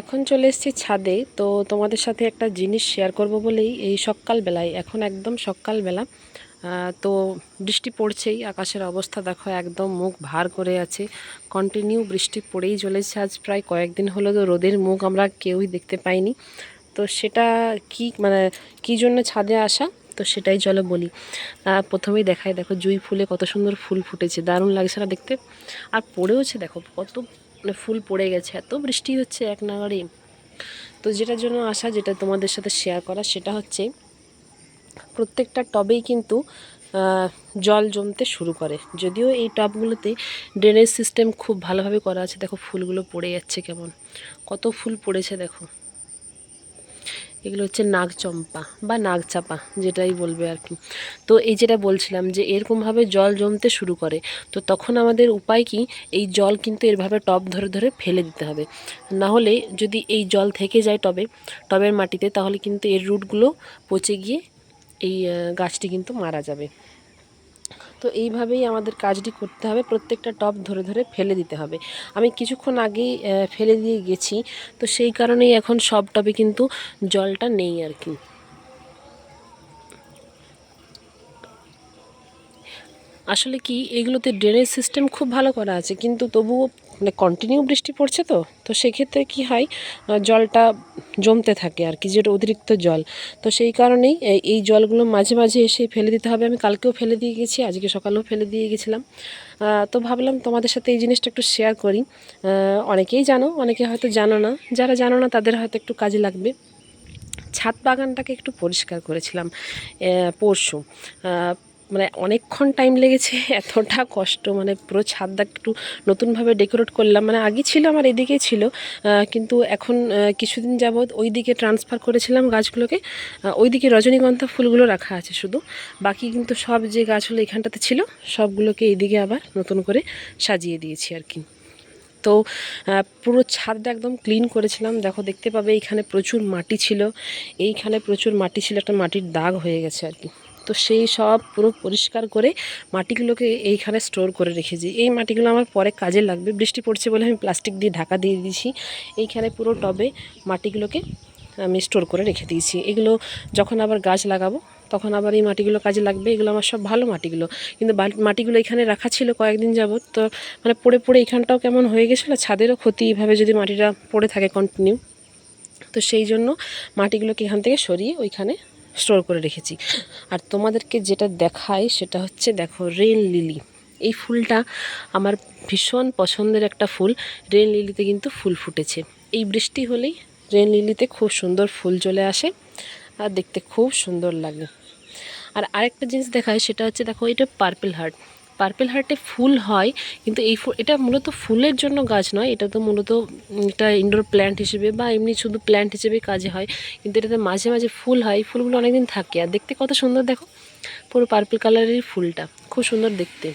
এখন চলে এসেছি ছাদে। তো তোমাদের সাথে একটা জিনিস শেয়ার করব বলেই এই সকালবেলায়, এখন একদম সকালবেলা। তো বৃষ্টি পড়ছেই, আকাশের অবস্থা দেখো একদম মুখ ভার করে আছে। কন্টিনিউ বৃষ্টি পড়েই চলেছে আজ, প্রায় কয়েকদিন হলো তো রোদের মুখ আমরা কেউই দেখতে পাইনি। তো সেটা কি মানে কি জন্য ছাদে আসা? তো সেটাই চলো বলি। প্রথমেই দেখায় দেখো জুই ফুলে কত সুন্দর ফুল ফুটেছে, দারুণ লাগছে না দেখতে? আর পড়েওছে, দেখো কত ফুল পড়ে গেছে, এত বৃষ্টি হচ্ছে এক নাগারে তো যেটার জন্য আসা যেটা তোমাদের সাথে শেয়ার করা, সেটা হচ্ছে প্রত্যেকটা টবেই কিন্তু জল জমতে শুরু করে। যদিও এই টবগুলোতে ড্রেনেজ সিস্টেম খুব ভালোভাবে করা আছে, দেখো ফুলগুলো পড়ে যাচ্ছে কেমন। কত ফুল পড়েছে দেখো। এগুলো হচ্ছে নাগচম্পা বা নাগচাপা যেটাই বলবে আর কি। তো এই যেটা বলছিলাম যে এরকমভাবে জল জমতে শুরু করে, তো তখন আমাদের উপায় কি? এই জল কিন্তু এরভাবে টপ ধরে ধরে ফেলে দিতে হবে। না হলে যদি এই জল থেকে যায় টবে, টবের মাটিতে, তাহলে কিন্তু এর রুটগুলো পচে গিয়ে এই গাছটি কিন্তু মারা যাবে। তো এইভাবেই আমাদের কাজটি করতে হবে। প্রত্যেকটা টপ ধরে ধরে ফেলে দিতে হবে। আমি কিছুক্ষণ আগেই ফেলে দিয়ে গেছি। তো সেই কারণেই এখন সব টপে কিন্তু জলটা নেই আর কি। আসলে কি, এগুলোতে ড্রেনেজ সিস্টেম খুব ভালো করা আছে। কিন্তু তবুও মানে কন্টিনিউ বৃষ্টি পড়ছে তো তো সেক্ষেত্রে কি হয় জলটা জমতে থাকে আর কি যেটা অতিরিক্ত জল। তো সেই কারণেই এই- জলগুলো মাঝে মাঝে এসে ফেলে দিতে হবে। আমি কালকেও ফেলে দিয়ে গেছি, আজকে সকালেও ফেলে দিয়ে গেছিলাম। তো ভাবলাম তোমাদের সাথে এই জিনিসটা একটু শেয়ার করি। অনেকেই জানো, অনেকে হয়তো জানো না। যারা জানো না, তাদের হয়তো একটু কাজে লাগবে। ছাদ বাগানটাকে একটু পরিষ্কার করেছিলাম পরশু। মানে অনেকক্ষণ টাইম লেগেছে এতটা কষ্ট মানে পুরো ছাদটা একটু নতুনভাবে ডেকোরেট করলাম। মানে আগে ছিল আমার এদিকেই ছিল কিন্তু এখন কিছুদিন যাবৎ ওই দিকে ট্রান্সফার করেছিলাম গাছগুলোকে। আহ, ওইদিকে রজনীগন্ধা ফুলগুলো রাখা আছে শুধু। বাকি কিন্তু সব যে গাছগুলো এখানটাতে ছিল সবগুলোকে এইদিকে আবার নতুন করে সাজিয়ে দিয়েছি আর কি। তো পুরো ছাদটা একদম ক্লিন করেছিলাম। দেখো দেখতে পাবে এইখানে প্রচুর মাটি ছিল। এইখানে প্রচুর মাটি ছিল একটা মাটির দাগ হয়ে গেছে আর কি। তো সেই সব পুরো পরিষ্কার করে মাটিগুলোকে এইখানে স্টোর করে রেখেছি। এই মাটিগুলো আমার পরে কাজে লাগবে। বৃষ্টি পড়ছে বলে আমি প্লাস্টিক দিয়ে ঢাকা দিয়ে দিয়েছি। এইখানে পুরো টবে মাটিগুলোকে আমি স্টোর করে রেখে দিয়েছি। এগুলো যখন আবার গাছ লাগাবো, তখন আবার এই মাটিগুলো কাজে লাগবে। এগুলো আমার সব ভালো মাটিগুলো। কিন্তু মাটিগুলো এখানে রাখা ছিল কয়েকদিন যাবত তো মানে পড়ে পড়ে এখানটাও কেমন হয়ে গেছিল, ছাদেরও ক্ষতি এইভাবে যদি মাটিটা পড়ে থাকে কন্টিনিউ তো সেই জন্য মাটিগুলোকে এখান থেকে সরিয়ে ওইখানে স্টোর করে রেখেছি। আর তোমাদেরকে যেটা দেখায় সেটা হচ্ছে দেখো রেন লিলি। এই ফুলটা আমার ভীষণ পছন্দের একটা ফুল। রেন লিলিতে কিন্তু ফুল ফুটেছে। এই বৃষ্টি হলেই রেন লিলিতে খুব সুন্দর ফুল চলে আসে আর দেখতে খুব সুন্দর লাগে। আর আরেকটা জিনিস দেখায় সেটা হচ্ছে দেখো এটা পার্পল হার্ট পার্পেল হার্টে ফুল হয়, কিন্তু এই এটা মূলত ফুলের জন্য গাছ নয়, এটা তো মূলত এটা ইনডোর প্ল্যান্ট হিসেবে বা এমনি শুধু প্ল্যান্ট হিসেবে কাজে হয়, কিন্তু এটাতে মাঝে মাঝে ফুল হয় ফুলগুলো অনেকদিন থাকে। আর দেখতে কত সুন্দর দেখো, পুরো পার্পেল কালারের ফুলটা, খুব সুন্দর দেখতে।